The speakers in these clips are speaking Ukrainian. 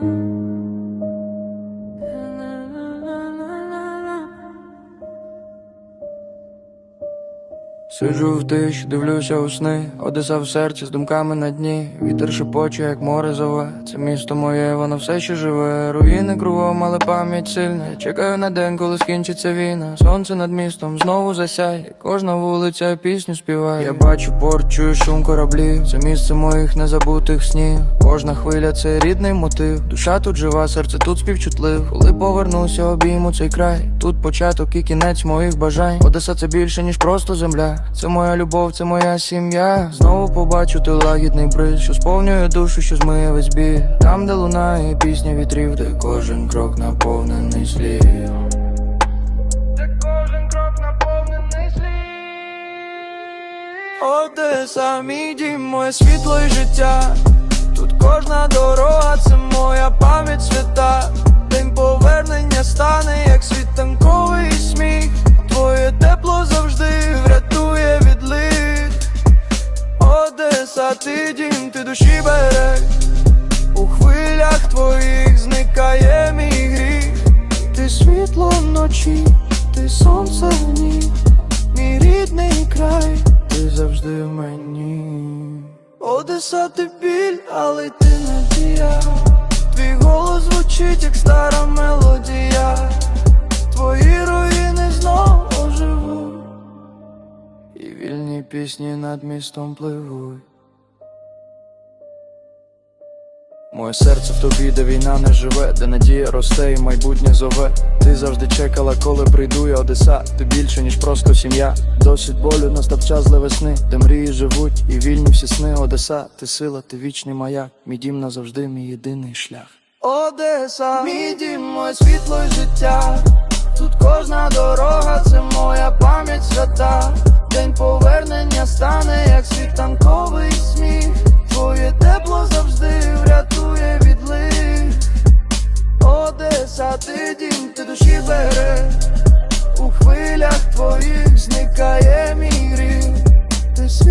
Mm-hmm. Сиджу в тиші, дивлюся у сни, Одеса в серці з думками на дні. Вітер шепоче, як море зове. Це місто моє, воно все ще живе. Руїни кругом, але пам'ять сильна. Чекаю на день, коли скінчиться війна. Сонце над містом знову засяє. Кожна вулиця пісню співає. Я бачу порт, чую шум кораблів. Це місце моїх незабутих снів. Кожна хвиля це рідний мотив. Душа тут жива, серце тут співчутлив. Коли повернуся, обійму цей край. Тут початок і кінець моїх бажань. Одеса це більше, ніж просто земля. Це моя любов, це моя сім'я. Знову побачу той лагідний бриз, що сповнює душу, що змиє весь біль. Там, де лунає пісня вітрів, де кожен крок наповнений слів. Де кожен крок наповнений слів. Одеса, мій дім, моє світло і життя. Тут кожна дорога, це моя пам'ять свята. День повернення стане, як ти дім, ти душі берег. У хвилях твоїх зникає мій гріх. Ти світло вночі, ти сонце в дні, мій рідний край, ти завжди в мені. Одеса, ти біль, але ти надія. Твій голос звучить, як стара мелодія. Твої руїни знов оживуть. І вільні пісні над містом пливуть. Моє серце в тобі, де війна не живе, де надія росте і майбутнє зове. Ти завжди чекала, коли прийду я Одеса. Ти більше, ніж просто сім'я. Досить болю настав час для весни, де мрії живуть, і вільні всі сни. Одеса, ти сила, ти вічний маяк. Мій дім назавжди, мій єдиний шлях. Одеса, мій дім, моє світло і життя.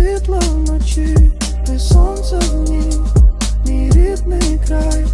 світло вночі, ти сонце в ній, мій рідний край.